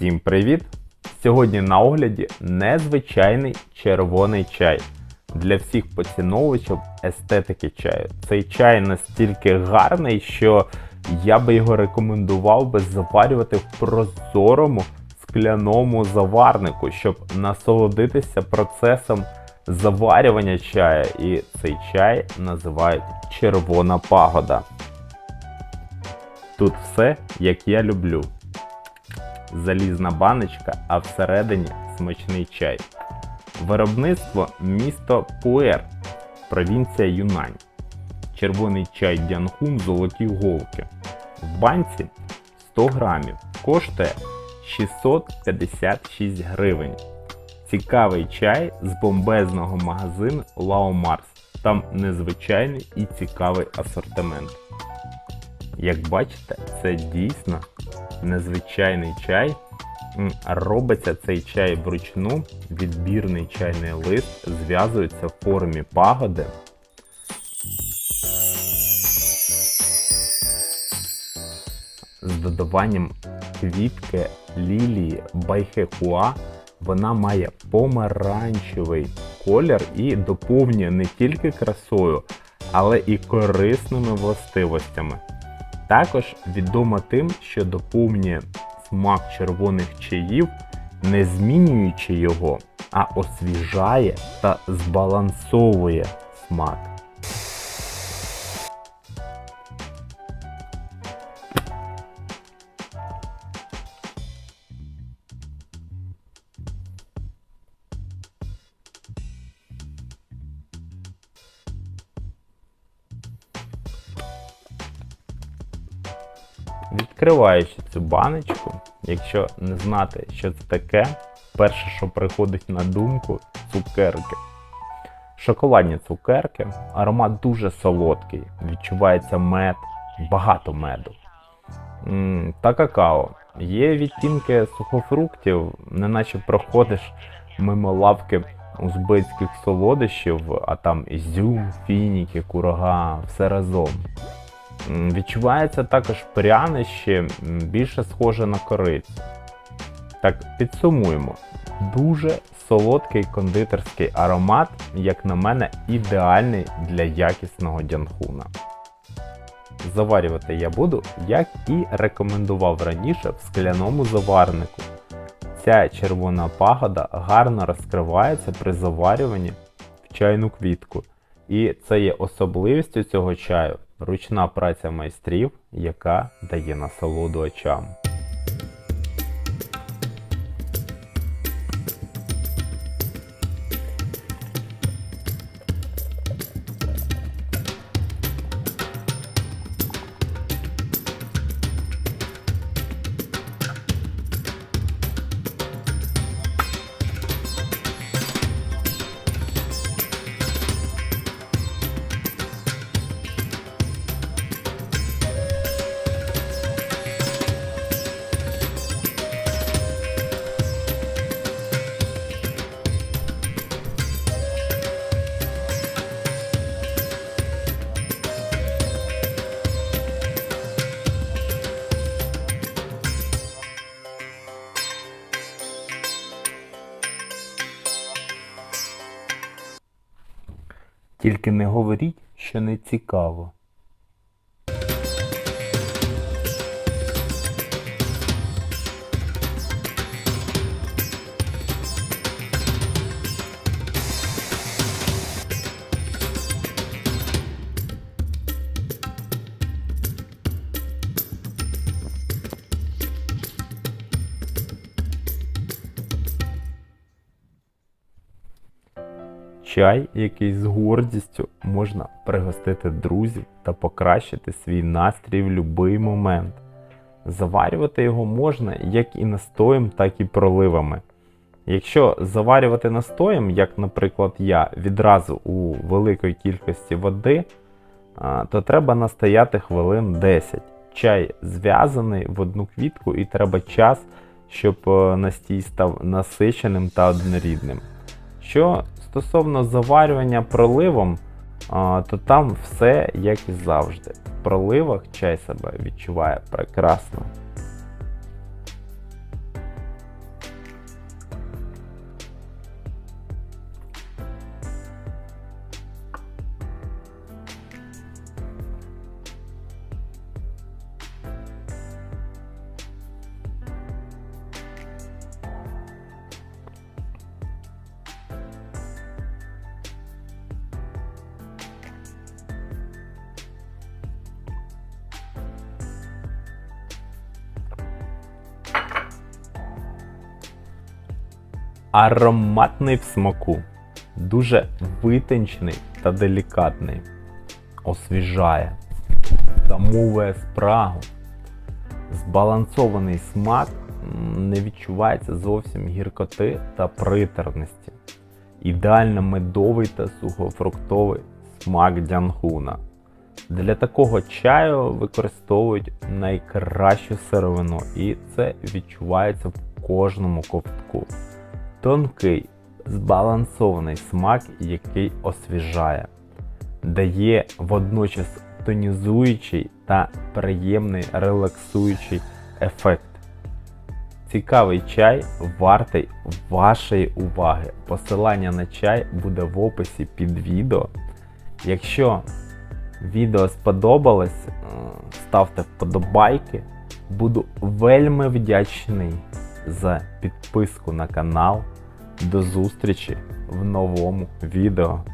Всім привіт! Сьогодні на огляді незвичайний червоний чай. Для всіх поціновувачів естетики чаю. Цей чай настільки гарний, що я би його рекомендував би заварювати в прозорому скляному заварнику, щоб насолодитися процесом заварювання чая. І цей чай називають червона пагода. Тут все, як я люблю. Залізна баночка, а всередині смачний чай. Виробництво місто Пуер, провінція Юнань. Червоний чай Дянхун золоті голки. В банці 100 грамів. Коштує 656 гривень. Цікавий чай з бомбезного магазину Lao Mars. Там незвичайний і цікавий асортимент. Як бачите, це дійсно незвичайний чай. Робиться цей чай вручну, відбірний чайний лист зв'язується в формі пагоди. З додаванням квітки лілії байхекуа вона має помаранчевий колір і доповнює не тільки красою, але і корисними властивостями. Також відома тим, що доповнює смак червоних чаїв, не змінюючи його, а освіжає та збалансовує смак. Відкриваючи цю баночку, якщо не знати, що це таке, перше, що приходить на думку, цукерки. Шоколадні цукерки, аромат дуже солодкий, відчувається мед, багато меду. Та какао. Є відтінки сухофруктів, неначе проходиш мимо лавки узбецьких солодощів, а там ізюм, фініки, курага, все разом. Відчувається також прянище, більше схоже на корицю. Так, підсумуємо. Дуже солодкий кондитерський аромат, як на мене, ідеальний для якісного дянхуна. Заварювати я буду, як і рекомендував раніше, в скляному заварнику. Ця червона пагода гарно розкривається при заварюванні в чайну квітку. І це є особливістю цього чаю ручна праця майстрів, яка дає насолоду очам. Тільки не говоріть, що не цікаво. Чай, який з гордістю можна пригостити друзів та покращити свій настрій в будь-який момент. Заварювати його можна як і настоєм, так і проливами. Якщо заварювати настоєм, як, наприклад, я відразу у великій кількості води, то треба настояти хвилин 10. Чай зв'язаний в одну квітку і треба час, щоб е, настій став насиченим та однорідним. Що стосовно заварювання проливом, то там все як і завжди. В проливах чай себе відчуває прекрасно. Ароматний в смаку, дуже витончений та делікатний, освіжає, тамовує спрагу. Збалансований смак не відчувається зовсім гіркоти та приторності. Ідеально медовий та сухофруктовий смак дянгуна. Для такого чаю використовують найкращу сировину, і це відчувається в кожному ковтку. Тонкий, збалансований смак, який освіжає, дає водночас тонізуючий та приємний релаксуючий ефект. Цікавий чай вартий вашої уваги. Посилання на чай буде в описі під відео. Якщо відео сподобалось, е, ставте вподобайки. Буду вельми вдячний за підписку на канал. До зустрічі в новому відео.